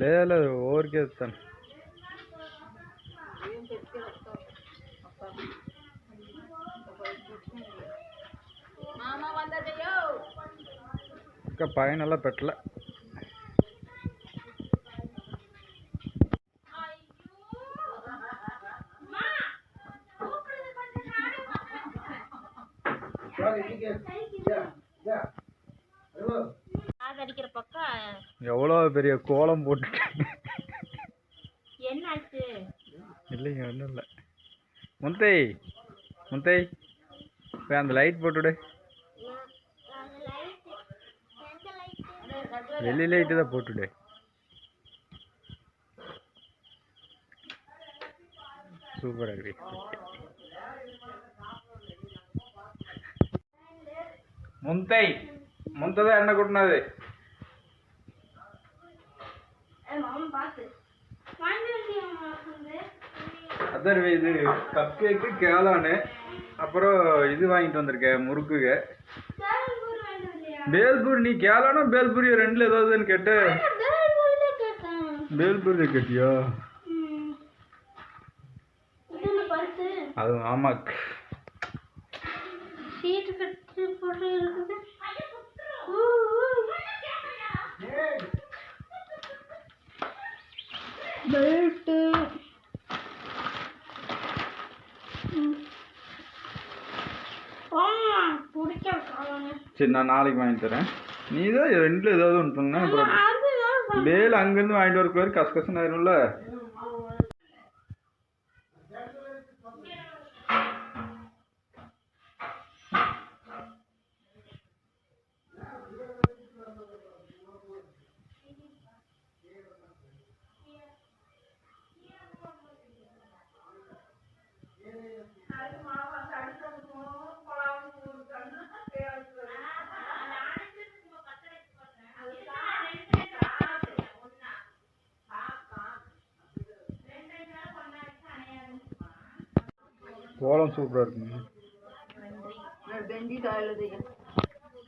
లేదు ఊరికే ఇస్తాను మామ వందదయ్యో ఇంకా పైన ఎలా పెట్టలే காதடிக்கிற பக்கம் எவ்வளோ பெரிய கோலம் போட்டுட்டேன் என்னாச்சு? இல்லைங்க ஒன்றும் இல்லை. முந்தை முந்தை போய் அந்த லைட் போட்டுவிடு வெளி லைட்டு தான் போட்டுவிடு சூப்பராக இருக்கு. முந்தை முந்தை தான் என்ன கொட்டினது. அதான் இது கப் கேக்கு கேளானு. அப்புறம் இது வாங்கிட்டு வந்திருக்கேன் முறுக்குக. பேல்பூரி நீ கேளானோ பேல்பூரி ரெண்டுல ஏதாவதுன்னு கேட்ட. பேல்பூரி கேட்டியா? அது ஆமா. சீட்டு கட்டி போட்டு இருக்குது. பெல்ட்டு சரி நான் நாளைக்கு வாங்கி தரேன். நீ தான் ரெண்டுல ஏதாவது ஒன்று சொன்ன அப்புறம் அங்கேருந்து வாங்கிட்டு வரக்குள்ள கசகசன் ஆயிரும்ல. கோலம் சூப்பராக இருக்குங்க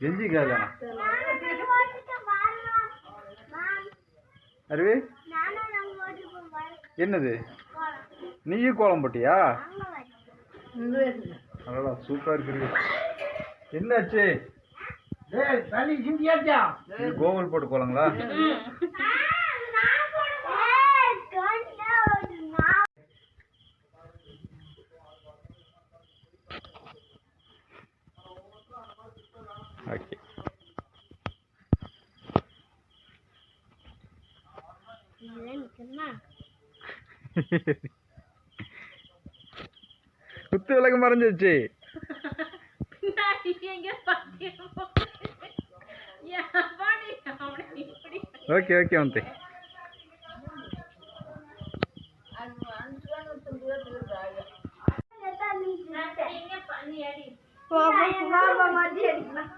கெஞ்சி காதானா அருவி? என்னது? நீயும் கோலம் போட்டியா? அடடா சூப்பராக இருக்குது என்னாச்சு? கோகுல் போட்டு கோலங்களா ஓகே குத்து விளக்கு மறைஞ்சிருச்சு. ஓகே ஓகே வந்து. பாபா பாபா மாட்டி அடிக்கலாம்.